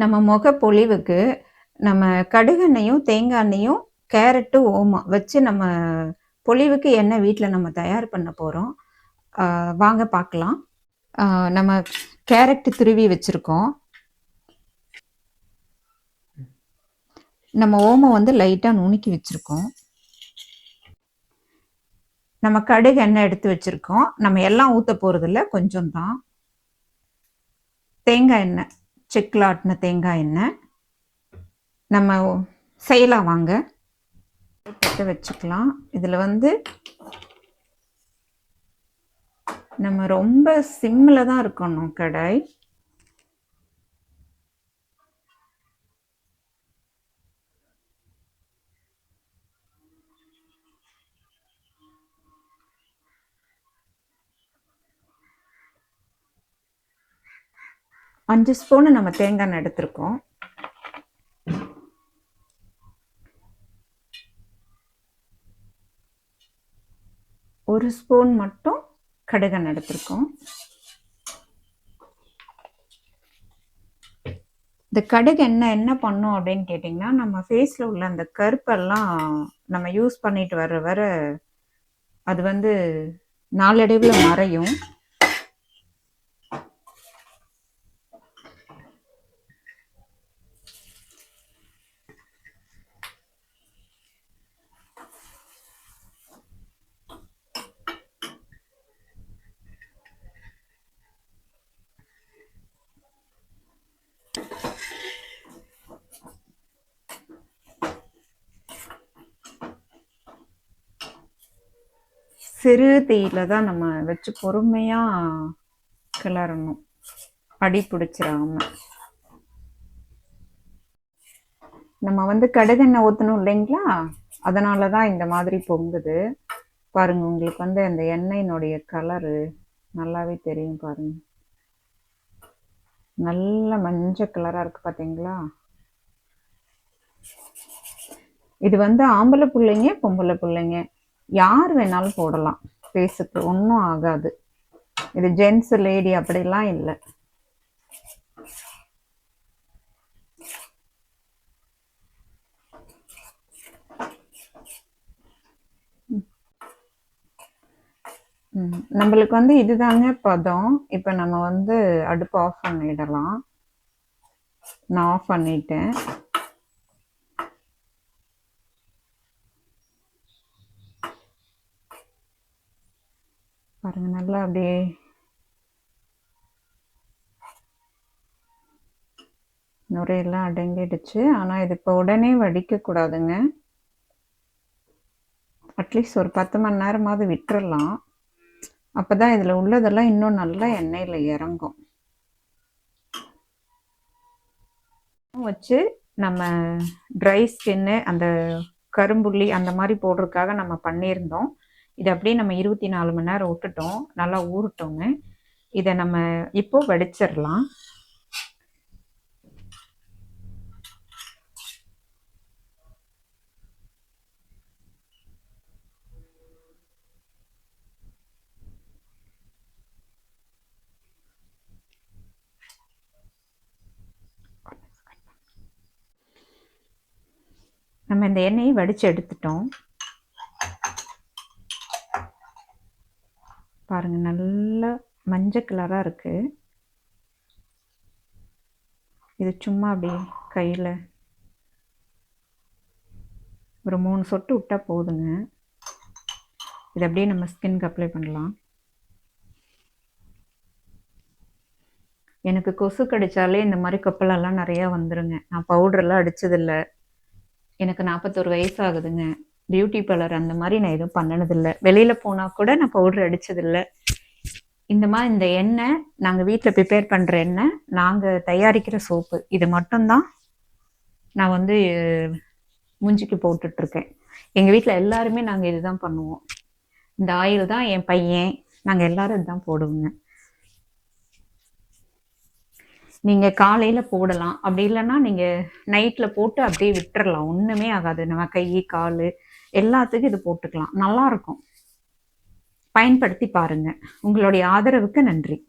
நம்ம முக பொலிவுக்கு நம்ம கடுகெண்ணையும் தேங்காய் எண்ணெயும் கேரட்டு ஓமம் வச்சு நம்ம பொழிவுக்கு என்ன வீட்டில் நம்ம தயார் பண்ண போகிறோம் வாங்க பார்க்கலாம் நம்ம கேரட்டு துருவி வச்சுருக்கோம். நம்ம ஓமம் வந்து லைட்டாக நுணுக்கி வச்சுருக்கோம். நம்ம கடுகு எண்ணெய் எடுத்து வச்சுருக்கோம். நம்ம எல்லாம் ஊற்ற போகிறதில்ல கொஞ்சம் தான் தேங்காய் எண்ணெய். செக்கில் ஆட்டின தேங்காய் எண்ணெய். நம்ம செய்யலாம் வாங்க. பற்ற வச்சுக்கலாம். இதில் வந்து நம்ம ரொம்ப சிம்மில் தான் இருக்கணும் கடாய். அஞ்சு ஸ்பூனு நம்ம தேங்காய் எடுத்திருக்கோம். ஒரு ஸ்பூன் மட்டும் கடுகன் எடுத்திருக்கோம். இந்த கடுகு என்ன என்ன பண்ணும் அப்படின்னு கேட்டிங்கன்னா நம்ம ஃபேஸில் உள்ள அந்த கருப்பெல்லாம் நம்ம யூஸ் பண்ணிட்டு வர வர அது வந்து நாளடைவில் மறையும். சிறு தீயில தான் நம்ம வச்சு பொறுமையாக கிளறணும். அடி பிடிச்சிடாம. நம்ம வந்து கடுகெண்ணெய் ஊற்றணும் இல்லைங்களா? அதனால தான் இந்த மாதிரி பொங்குது. பாருங்க உங்களுக்கு வந்து அந்த எண்ணெயினுடைய கலரு நல்லாவே தெரியும் பாருங்க. நல்ல மஞ்சள் கலராக இருக்கு பார்த்தீங்களா இது வந்து ஆம்பளை பிள்ளைங்க பொம்பளை பிள்ளைங்க. யார் வேணாலும் போடலாம். ஃபேஸுக்கு ஒன்றும் ஆகாது. இது ஜென்ஸ் லேடி அப்படிலாம் இல்லை. நம்மளுக்கு வந்து இதுதாங்க பதம். இப்போ நம்ம வந்து அடுப்பு ஆஃப் பண்ணிடலாம். நான் ஆஃப் பண்ணிட்டேன். பாருங்க நல்லா அப்படியே. நுரையெல்லாம் அடங்கிடுச்சு. ஆனால் இது இப்போ உடனே வடிக்கக்கூடாதுங்க அட்லீஸ்ட் ஒரு பத்து மணி நேரமாவது விட்டுறலாம். அப்போ தான் இதில் உள்ளதெல்லாம் இன்னும் நல்லா எண்ணெயில் இறங்கும். வச்சு நம்ம ட்ரை ஸ்கின்னு அந்த கரும்புள்ளி அந்த மாதிரி போடுறதுக்காக நம்ம பண்ணியிருந்தோம். இதை அப்படியே நம்ம இருபத்தி நாலு மணி நேரம் விட்டுட்டோம். நல்லா ஊறட்டோங்க. இதை நம்ம இப்போ வடிச்சிடலாம். நம்ம இந்த எண்ணெயை வடித்து எடுத்துட்டோம். பாருங்க நல்லா மஞ்சள் கலராக இருக்குது இது சும்மா அப்படி கையில் ஒரு மூணு சொட்டு விட்டால் போதுங்க. இது அப்படியே நம்ம ஸ்கின்க்கு அப்ளை பண்ணலாம். எனக்கு கொசு கடித்தாலே இந்த மாதிரி கப்பலெல்லாம் நிறையா வந்துருங்க. நான் பவுடரெல்லாம் அடித்ததில்லை எனக்கு நாற்பத்தொரு வயசு ஆகுதுங்க. பியூட்டி பார்லர் அந்த மாதிரி நான் எதுவும் பண்ணினதில்லை. வெளியில் போனால் கூட நான் பவுடர் அடித்ததில்லை இந்த மாதிரி இந்த எண்ணெய் நாங்கள் வீட்டில் ப்ரிப்பேர் பண்ணுற எண்ணெய் நாங்கள் தயாரிக்கிற சோப்பு இது மட்டும்தான் நான் வந்து மூஞ்சிக்கு போட்டுட்ருக்கேன். எங்கள் வீட்டில் எல்லாருமே நாங்கள் இதுதான் பண்ணுவோம். இந்த ஆயில் தான் என் பையன். நாங்கள் எல்லாரும் இதுதான் போடுவோங்க. நீங்கள் காலையில் போடலாம். அப்படி இல்லைன்னா நீங்கள் நைட்டில் போட்டு அப்படியே விட்டுறலாம். ஒன்றுமே ஆகாது. நம்ம கை கால் எல்லாத்துக்கும் இது போட்டுக்கலாம். நல்லாயிருக்கும் பயன்படுத்தி பாருங்கள் உங்களுடைய ஆதரவுக்கு நன்றி.